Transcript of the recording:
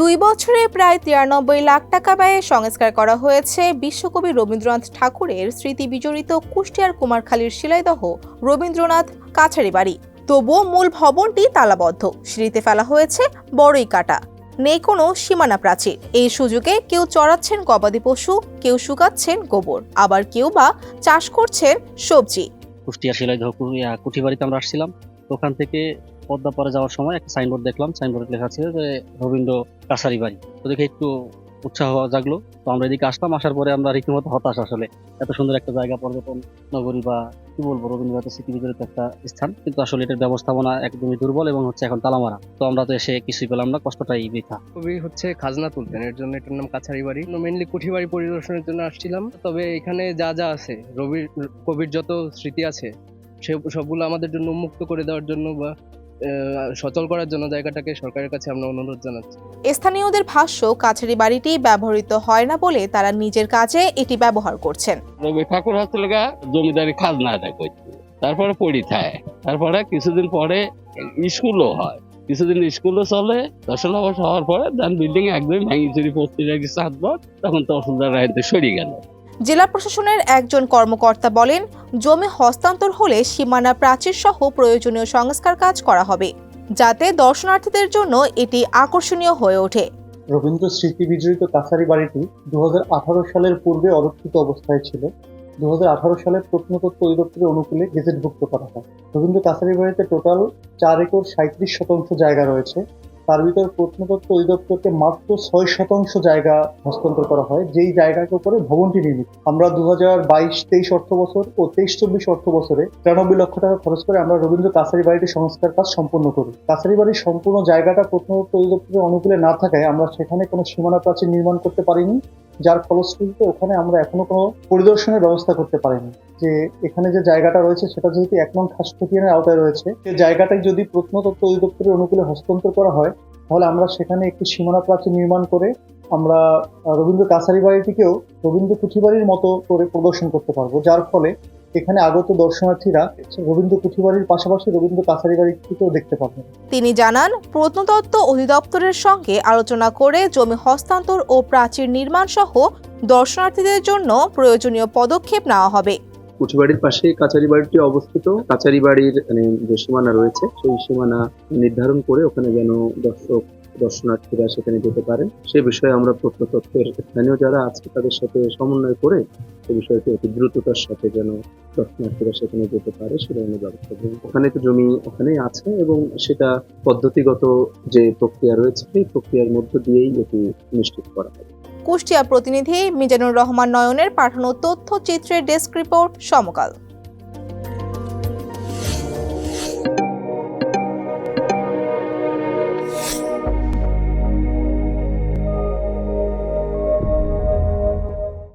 দুই বছরে প্রায় তিরানব্বই লাখ টাকা ব্যয়ে সংস্কার করা হয়েছে বিশ্বকবি রবীন্দ্রনাথ ঠাকুরের স্মৃতি বিজড়িত কুষ্টিয়ার কুমারখালীর শিলাইদহ রবীন্দ্রনাথ কাছারি বাড়ি। তবুও মূল ভবনটি তালাবদ্ধ। সিঁড়িতে ফেলা হয়েছে বড়ই কাটা। নেই কোনো সীমানা প্রাচীর এই সুযোগে কেউ চড়াচ্ছেন গবাদি পশু, কেউ শুকাচ্ছেন গোবর। আবার কেউ বা চাষ করছেন সবজি। কুষ্টিয়া, শিলাইদহ কুঠি বাড়িতে আমরা আসছিলাম। ওখান থেকে পদ্মা পারে যাওয়ার সময় একটা সাইনবোর্ড দেখলাম সাইনবোর্ডে লেখা ছিল যে রবীন্দ্র কাছারি বাড়ি। তো দেখে একটু উৎসাহ জাগলো। তো আমরা এদিকে আসলাম, আসার পরে আমরা রীতিমতো হতাশ আসলে। এত সুন্দর একটা জায়গা, পর্যটন নগরী বা কি বলব, রবীন্দ্রনাথের স্মৃতি বিজড়িত একটা স্থান। কিন্তু আসলে এটার ব্যবস্থাপনা একদমই দুর্বল এবং হচ্ছে এখন তালামারা। তো আমরা তো এসে কিছুই পেলাম না, কষ্টটাই বৃথা। কবি হচ্ছে খাজনা তুলতেন। এর জন্য এটার নাম কাছারি বাড়ি। মেনলি কুঠি বাড়ি পরিদর্শনের জন্য আসছিলাম। তবে এখানে যা যা আছে, রবির, কবির যত স্মৃতি আছে, সে, সবগুলো আমাদের জন্য উন্মুক্ত করে দেওয়ার জন্য বা সচল করার জন্য জায়গাটাকে সরকারের কাছে আমরা অনুরোধ জানাচ্ছি। স্থানীয়দের ভাষ্য কাছারি বাড়িটি ব্যবহৃত হয় না বলে তারা নিজের কাজে এটি ব্যবহার করছেন। রবি ঠাকুর হচ্ছে লগা জমিদারি খাজনা আদায় করছে। তারপরে পড়ি থাকে তারপরে কিছুদিন পরে স্কুলও হয়। কিছুদিন স্কুলও চলে দর্শন অবশ্য হওয়ার পরে দেন বিল্ডিং একদম ভেঙে চুরি পড়তে লাগে সাতবার তখন তহসিলদার রায়তে সরিয়ে গেল। জেলা প্রশাসনের একজন কর্মকর্তা বলেন, জমি হস্তান্তর হলে সীমানা প্রাচীর সহ প্রয়োজনীয় সংস্কার কাজ করা হবে, যাতে দর্শনার্থীদের জন্য এটি আকর্ষণীয় হয়ে ওঠে। রবীন্দ্র স্মৃতি বিজড়িত কাছারি বাড়িটি দু হাজার আঠারো সালের পূর্বে অরক্ষিত অবস্থায় ছিল। দু সালে প্রত্নতত্ত্ব অধিদপ্তরের অনুকূলে গেজেটভুক্ত করা হয়। রবীন্দ্র কাছারি বাড়িতে টোটাল চার একর সাঁত্রিশ শতাংশ জায়গা রয়েছে। তার ভিতরে প্রত্নতত্ত্ব অধিদপ্তরকে মাত্র ছয় শতাংশ জায়গা হস্তান্তর করা হয়, যেই জায়গার উপরে ভবনটি নির্মিত। আমরা দু হাজার বাইশ, তেইশ অর্থ বছর ও তেইশ চব্বিশ অর্থ বছরে তিরানব্বই লক্ষ টাকা খরচ করে আমরা রবীন্দ্র কাছারি বাড়িটি সংস্কার কাজ সম্পন্ন করি। কাছারি বাড়ির সম্পূর্ণ জায়গাটা প্রত্নতত্ত্ব অধিদপ্তরের অনুকূলে না থাকায় আমরা সেখানে কোনো সীমানা প্রাচীর নির্মাণ করতে পারিনি। যার ফলশ্রুতিতে ওখানে আমরা এখনও কোনো পরিদর্শনের ব্যবস্থা করতে পারিনি। যে এখানে যে জায়গাটা রয়েছে, সেটা যেহেতু এক নং খাসখতিয়ানের আওতায় রয়েছে যে জায়গাটাই যদি প্রত্নতত্ত্ব অধিদপ্তরের অনুকূলে হস্তান্তর করা হয়, তাহলে আমরা সেখানে একটি সীমানা প্রাচীর নির্মাণ করে আমরা রবীন্দ্র কাছারি বাড়িটিকেও রবীন্দ্র কুঠিবাড়ির মতো করে প্রদর্শন করতে পারব। যার ফলে এখানে আগত দর্শনার্থীরা রবীন্দ্র কুঠিবাড়ির পাশাপাশি রবীন্দ্র কাছারি বাড়িটিকেও দেখতে পাবেন। তিনি জানান প্রত্নতত্ত্ব অধিদপ্তরের সঙ্গে আলোচনা করে জমি হস্তান্তর ও প্রাচীর নির্মাণ সহ দর্শনার্থীদের জন্য প্রয়োজনীয় পদক্ষেপ নেওয়া হবে। কুঠিবাড়ির পাশে কাচারি বাড়িটি অবস্থিত। কাচারি বাড়ির মানে যে সীমানা রয়েছে সেই সীমানা নির্ধারণ করে ওখানে যেন দর্শক দর্শনার্থীরা সেখানে যেতে পারেন। সে বিষয়ে আমরা প্রত্নতত্ত্বের স্থানীয় যারা আছে তাদের সাথে সমন্বয় করে সে বিষয়টি অতি দ্রুততার সাথে যেন দর্শনার্থীরা সেখানে যেতে পারে সে ধরনের ব্যবস্থা গ্রহণ ওখানে তো জমি ওখানেই আছে এবং সেটা পদ্ধতিগত যে প্রক্রিয়া রয়েছে সেই প্রক্রিয়ার মধ্য দিয়েই এটি নিশ্চিত করা হবে। কুষ্টিয়া প্রতিনিধি মিজানুর রহমান নয়নের পাঠানো তথ্যচিত্রের ডেস্ক রিপোর্ট সমকাল।